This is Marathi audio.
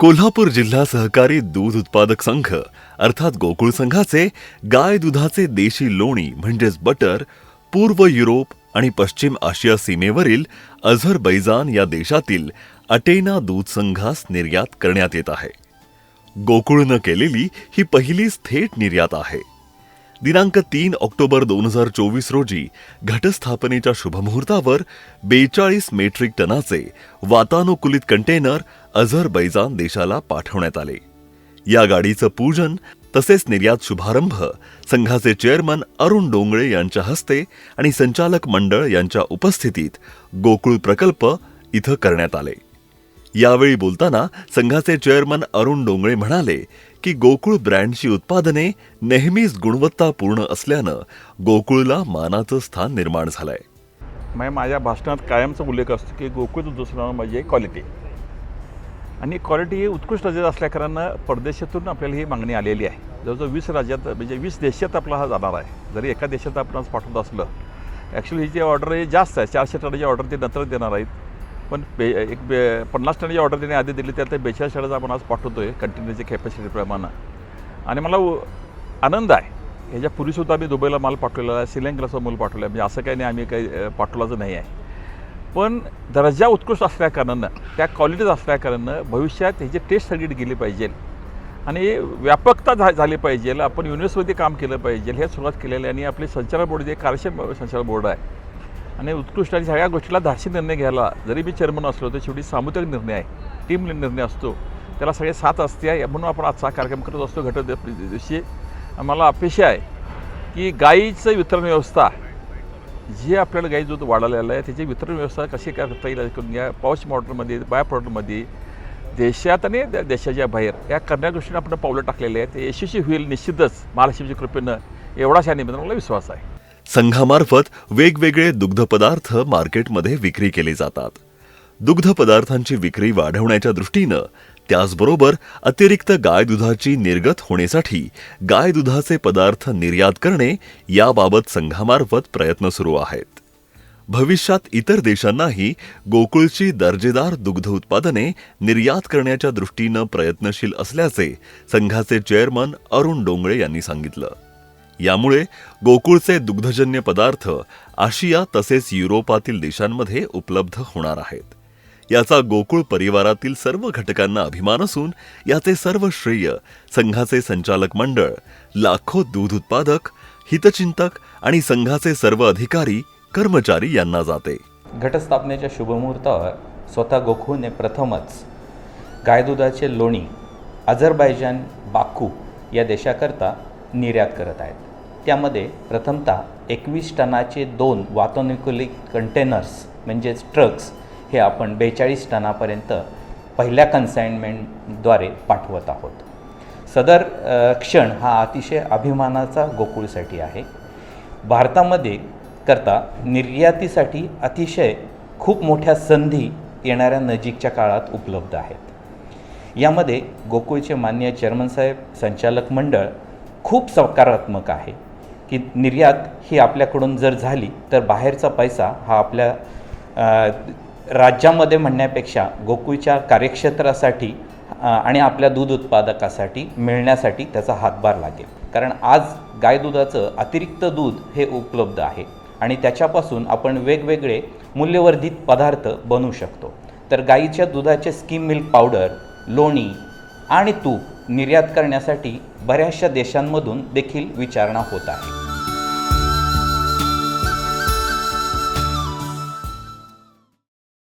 कोल्हापूर जिल्हा सहकारी दूध उत्पादक संघ अर्थात गोकुळ संघाचे गाय दुधाचे देशी लोणी म्हणजेच बटर पूर्व युरोप आणि पश्चिम आशिया सीमेवरील अझरबैजान या देशातील अटेना दूध संघास निर्यात करण्यात येत आहे. गोकुळनं केलेली ही पहिलीच थेट निर्यात आहे. दिनांक तीन ऑक्टोबर दोन हजार चोवीस रोजी घटस्थापनेच्या शुभमुहूर्तावर बेचाळीस मेट्रिक टनाचे वातानुकूलित कंटेनर अझरबैजान देशाला पाठवण्यात आले. या गाडीचं पूजन तसेच निर्यात शुभारंभ संघाचे चेअरमन अरुण डोंगळे यांच्या हस्ते आणि संचालक मंडळ यांच्या उपस्थितीत गोकुळ प्रकल्प इथं करण्यात आले. यावेळी बोलताना संघाचे चेअरमन अरुण डोंगळे म्हणाले की गोकुळ ब्रँडची उत्पादने नेहमीच गुणवत्तापूर्ण असल्यानं गोकुळला मानाचं स्थान निर्माण झालंय. माझ्या भाषणात कायमचा उल्लेख असतो की गोकुळ दुसरं म्हणजे क्वालिटी. आणि क्वालिटी ही उत्कृष्ट राज्यात असल्याकारणानं परदेशातून आपल्याला ही मागणी आलेली आहे. जवळजवळ वीस राज्यात म्हणजे वीस देशात आपला हा जाणार आहे. जरी एका देशात आपण आज पाठवत असलं ॲक्च्युली ही जी ऑर्डर आहे जास्त आहे. चारशे टनाची ऑर्डर ते नंतर देणार आहेत. पण बे एक बे पन्नास टनाची ऑर्डर त्यांनी आधी दिली त्यात बेचाळीस टनाचा आपण आज पाठवतो आहे कंटेनरच्या कॅपॅसिटीप्रमाणे आणि मला आनंद आहे. ह्याच्यापूर्वीसुद्धा आम्ही दुबईला माल पाठवलेला आहे श्रीलंकेला माल पाठवला आहे. म्हणजे असं काही नाही आम्ही काही पाठवलाचं नाही आहे. पण दर्जा उत्कृष्ट असल्याकारणानं त्या क्वालिटीज असल्याकारणानं भविष्यात ह्याची टेस्ट सर्टिफिकेट गेली पाहिजे आणि व्यापकता झा झाली पाहिजे आपण युनिव्हर्समध्ये काम केलं पाहिजे हे सुरुवात केलेली आहे आणि आपले संचालन बोर्ड जे कार्यक्षम संचालन बोर्ड आहे. आणि उत्कृष्ट आणि सगळ्या गोष्टीला धाडसी निर्णय घ्यायला जरी मी चेअरमन असलो तर शेवटी सामुदायिक निर्णय आहे. टीम निर्णय असतो. त्याला सगळे साथ असते म्हणून आपण आजचा कार्यक्रम करत असतो. घटक दिवशी आम्हाला अपेक्षा आहे की गाईचं वितरण व्यवस्था जे आपल्याला गाई दूध वाढवलेलं आहे त्याची वितरण व्यवस्था कशी काय करता येईल करून घ्या पाऊच मॉडलमध्ये बाय प्रॉडक्टमध्ये देशात आणि देशाच्या बाहेर या करण्या गोष्टीने आपण पावलं टाकलेले आहेत. ते यशस्वी होईल निश्चितच. महालक्ष्मीच्या कृपेनं एवढाच या निमित्तानं विश्वास आहे. संघामार्फत वेगवेगळे दुग्धपदार्थ मार्केटमध्ये विक्री केले जातात. दुग्ध पदार्थांची विक्री वाढवण्याच्या दृष्टीनं त्याचबरोबर अतिरिक्त गाय दुधाची निर्गत होण्यासाठी गाय दुधाचे पदार्थ निर्यात करणे याबाबत संघामार्फत प्रयत्न सुरू आहेत. भविष्यात इतर देशांनाही गोकुळची दर्जेदार दुग्ध उत्पादने निर्यात करण्याच्या दृष्टीनं प्रयत्नशील असल्याचे संघाचे चेअरमन अरुण डोंगळे यांनी सांगितलं. यामुळे गोकुळचे दुग्धजन्य पदार्थ आशिया तसेच युरोपातील देशांमध्ये उपलब्ध होणार आहेत. याचा गोकुळ परिवारातील सर्व घटकांना अभिमान असून याचे सर्व श्रेय संघाचे संचालक मंडळ लाखो दूध उत्पादक हितचिंतक आणि संघाचे सर्व अधिकारी कर्मचारी यांना जाते. घटस्थापनेच्या शुभमुहूर्तावर स्वतः गोखूने प्रथमच गायदुधाचे लोणी अझरबैजान बाकू या देशाकरता निर्यात करत आहेत. त्यामध्ये प्रथमतः एकवीस टनाचे दोन वातानुकूलित कंटेनर्स म्हणजेच ट्रक्स हे आपण बेचाळीस टनापर्यंत पहिल्या कन्साइनमेंटद्वारे पाठवत आहोत. सदर क्षण हा अतिशय अभिमानाचा गोकुळसाठी आहे. भारतामध्ये करता निर्यातीसाठी अतिशय खूप मोठ्या संधी येणाऱ्या नजीकच्या काळात उपलब्ध आहेत. यामध्ये गोकुळचे मान्य चेअरमनसाहेब संचालक मंडळ खूप सकारात्मक आहे की निर्यात ही आपल्याकडून जर झाली तर बाहेरचा पैसा हा आपल्या राज्यामध्ये म्हणण्यापेक्षा गोकुळच्या कार्यक्षेत्रासाठी आणि आपल्या दूध उत्पादकासाठी मिळण्यासाठी त्याचा हातभार लागेल. कारण आज गाय दुधाचं अतिरिक्त दूध हे उपलब्ध आहे आणि त्याच्यापासून आपण वेगवेगळे मूल्यवर्धित पदार्थ बनवू शकतो. तर गाईच्या दुधाचे स्कीम मिल्क पावडर लोणी आणि तूप निर्यात करण्यासाठी बऱ्याचशा देशांमधून देखील विचारणा होत आहे.